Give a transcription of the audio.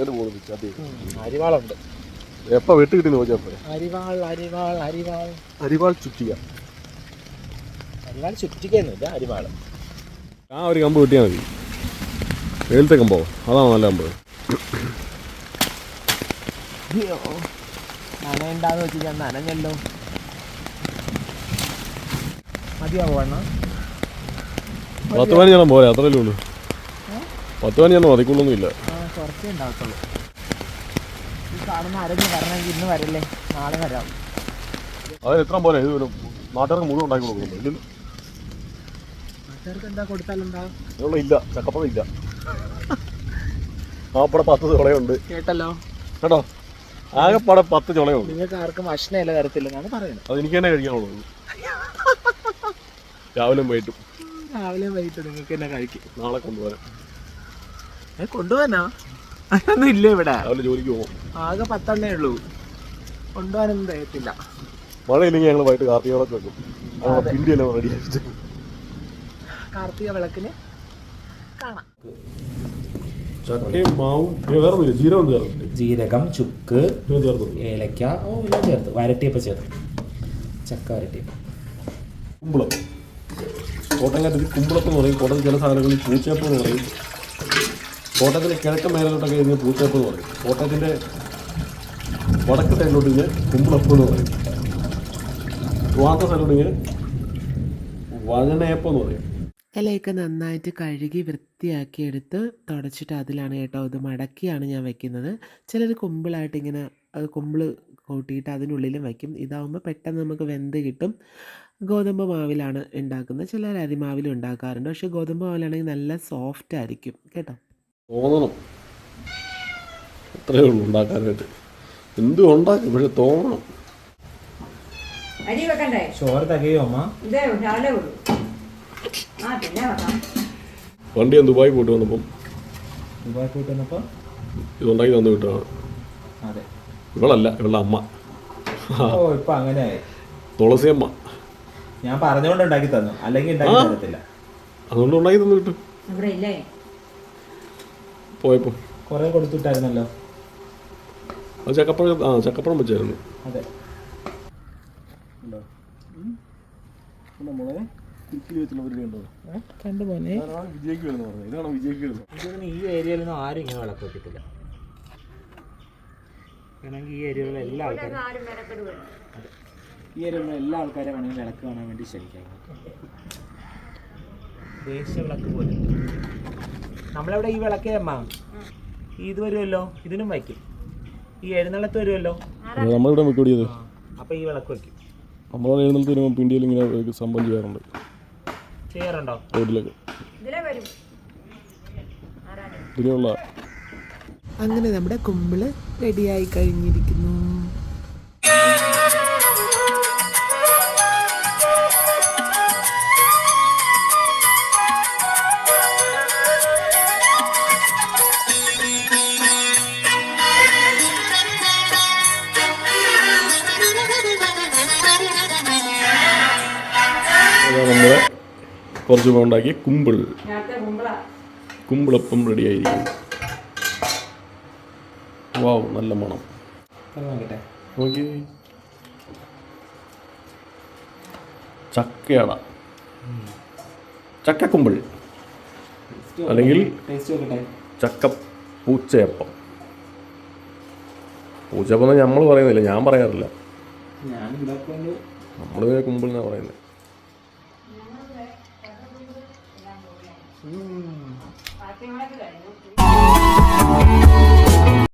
ഏത് പോകുന്നു ചതി അരിവാളുണ്ട്. എപ്പോ വെട്ട് കിട്ടി നോക്കിയാൽ പോരെ അരിവാൾ അരിവാൾ അരിവാൾ. അരിവാൾ ചുറ്റിക. അരിവാൾ ചുറ്റിക്കുന്നില്ല അരിവാൾ. ആ ഒരു കമ്പ് കിട്ടിയാൽ മതി. വെയിലത്തെ കമ്പോ? അതാണ് നല്ല കമ്പ്? അയ്യോ നനയുണ്ടാന്ന് വെച്ച് ഞാൻ നനഞ്ഞല്ലോ. മതിയാവോ അണ്ണ? പത്ത് പതിനഞ്ചെണ്ണം പോരാ അത്രയല്ലേ ഉള്ളൂ. പത്ത് പതിനഞ്ചെണ്ണം മതിക്കുള്ളൊന്നും ഇല്ല ആ കുറച്ചേ ഉണ്ടാകത്തുള്ളൂ. ഈ കാണുന്ന ആരെങ്കിലും വരണമെങ്കിൽ ഇന്ന് വരല്ലേ? നാളെ വരാം. അത് എത്ര പോലെ? ഇത് വരും നാട്ടുകാർക്ക് മുഴുവൻ ഉണ്ടാക്കി കൊടുക്കുന്നു ഇല്ല നാട്ടുകാർക്ക് എന്താ കൊടുത്താലുണ്ടാവും ഇല്ല ചക്കപ്പഴം ഇല്ല. ആപ്പടെ പത്ത് ചുളയുണ്ട്. കേട്ടല്ലോ. കേട്ടോ? ആകെപ്പാടെ പത്ത് ചുളയുണ്ട്. നിങ്ങൾക്ക് ആർക്കും ഭക്ഷണയില തരത്തില്ല എന്നാണ് പറയുന്നത്. അത് എനിക്ക് തന്നെ കഴിക്കാനുള്ളൂ. രാവിലെ വൈകിട്ടും. രാവിലെ വൈകിട്ട് നിങ്ങൾക്ക് തന്നെ കഴിക്കും. നാളെ കൊണ്ടുപോകാൻ അതൊന്നും ഇല്ല ഇവിടെ. ജോലിക്ക് പോകും. ആകെ പത്തെണ്ണേ ഉള്ളൂ. കൊണ്ടുപോകാനൊന്നും തയ്യത്തില്ല മഴയില്ലെങ്കിൽ ഞങ്ങൾ വൈകിട്ട് വെക്കും. പിണ്ടിയെല്ലാം റെഡി ആയിട്ട് കാർത്തിക വിളക്കിന് കാണാം. ചക്കയും മാവും വേറെ ഒന്നുമില്ല. ജീരകം ജീരകം ചുക്ക് ഏലക്ക ഓ എല്ലാം ചേർത്ത്. വരട്ടിയപ്പം ചേർത്ത്. ചക്ക വരട്ടിയപ്പം. കുമ്പളം. കോട്ടയത്തിൽ കുമ്പളത്ത് എന്ന് പറയും. കോട്ടയത്തിൽ ചില സാധനങ്ങളിൽ പൂച്ചയപ്പം എന്ന് പറയും. കോട്ടയത്തിലെ കിഴക്കൻ മേലോട്ടൊക്കെ ഇതിന് പൂച്ചയപ്പം എന്ന് പറയും കോട്ടയത്തിന്റെ വടക്ക് സൈഡിലോട്ട് ഇതിന് കുമ്പളപ്പ് എന്ന് പറയും വാത്ത സൈഡിലോട്ട് ഇങ്ങനെ വഴനയപ്പം എന്ന് പറയും. ഇലയൊക്കെ നന്നായിട്ട് കഴുകി വൃത്തിയാക്കി എടുത്ത് തുടച്ചിട്ട് അതിലാണ് കേട്ടോ ഇത് മടക്കിയാണ് ഞാൻ വെക്കുന്നത്. ചിലർ കുമ്പിളായിട്ട് ഇങ്ങനെ അത് കുമ്പിൾ കൂട്ടിയിട്ട് അതിനുള്ളിലും വയ്ക്കും ഇതാവുമ്പോൾ പെട്ടെന്ന് നമുക്ക് വെന്ത് കിട്ടും. ഗോതമ്പ് മാവിലാണ് ഉണ്ടാക്കുന്നത്. ചിലർ അരിമാവിലും ഉണ്ടാക്കാറുണ്ട്. പക്ഷേ ഗോതമ്പ് മാവിലാണെങ്കിൽ നല്ല സോഫ്റ്റ് ആയിരിക്കും. കേട്ടോ? തോന്നണം. അത്രയേ ഉള്ളൂ ഉണ്ടാക്കാനായിട്ട്. എന്തും ഉണ്ടാക്കും പക്ഷെ തോന്നണം. അരി വെക്കണ്ടേ? ചോറ് തികയോ അമ്മ? ഇതേ രാവിലെ ഉള്ളൂ. ആ പിന്നെ വെക്കാം. വണ്ടി ഞാൻ ദുബായി പോയിട്ട് വന്നപ്പം. ദുബായ് പോയിട്ട് വന്നപ്പോൾ ഇതുണ്ടാക്കി തന്നു വിട്ടതാണ്. അതെ. ഇവളല്ല ഇവളുടെ അമ്മ. ഓ ഇപ്പൊ തുളസി അമ്മ ഞാൻ പറഞ്ഞുകൊണ്ട് ഉണ്ടാക്കി തന്നു. അല്ലെങ്കിൽ ഉണ്ടാക്കി തരത്തില്ല. അതുകൊണ്ട് ഉണ്ടാക്കി തന്നു വിട്ടു. ഇവിടെ ഇല്ലേ? പോയപ്പോൾ കുറെ കൊടുത്തിട്ടായിരുന്നല്ലോ. അത് ചക്കപ്പഴം ആ ചക്കപ്പഴം വെച്ചായിരുന്നു. അതെ. കണ്ടു പോനെ ഈ ഏരിയയിലൊന്നും ആരും ഇങ്ങനെ വിളക്ക് വെക്കത്തില്ല. വേണമെങ്കിൽ ഈ ഏരിയയിലുള്ള എല്ലാ ആൾക്കാരും. ആരും ഈ ഏരിയയിലുള്ള എല്ലാ ആൾക്കാരും വേണമെങ്കിൽ വിളക്ക് കാണാൻ വേണ്ടി ക്ഷണിക്കാം ദേശീയ പോലെ. നമ്മളവിടെ ഈ വിളക്കേ അമ്മ ഈ ഇത് വരുമല്ലോ? ഇതിനും വയ്ക്കും. ഈ എഴുന്നള്ളത്ത് വരുമല്ലോ? നമ്മളിവിടെ വെക്കൂടിയത് അപ്പൊ അപ്പോൾ ഈ വിളക്ക് വയ്ക്കും. നമ്മളവിടെ എഴുന്നള്ളത്ത് വരുമ്പോൾ പിണ്ടിയിൽ ഇങ്ങനെ സംഭവം ചെയ്യാറുണ്ട്. ചെയ്യാറുണ്ടോ? റോഡിലൊക്കെ. ഇതിലേ വരും. ആരാണ്? അങ്ങനെ നമ്മുടെ കുമ്പിൾ റെഡിയായി കഴിഞ്ഞിരിക്കുന്നു. നമ്മുടെ കുറച്ച് ഉണ്ടാക്കിയ കുമ്പിൾ കുമ്പിളപ്പം റെഡി ആയിരിക്കും വാവ് നല്ല മണം. ഓക്കെ ചക്കയട ചക്കക്കുമ്പിൾ. അല്ലെങ്കിൽ ടേസ്റ്റ് നോക്കട്ടെ. ചക്ക പൂച്ചയപ്പം. പൂച്ചയപ്പം എന്ന് നമ്മൾ പറയുന്നില്ല ഞാൻ പറയാറില്ല. ഞാൻ ഉണ്ടാക്കുകൊണ്ട് നമ്മൾ കുമ്പിൾ എല്ലാം പറയുന്നത് പാർട്ടി കഴിഞ്ഞു.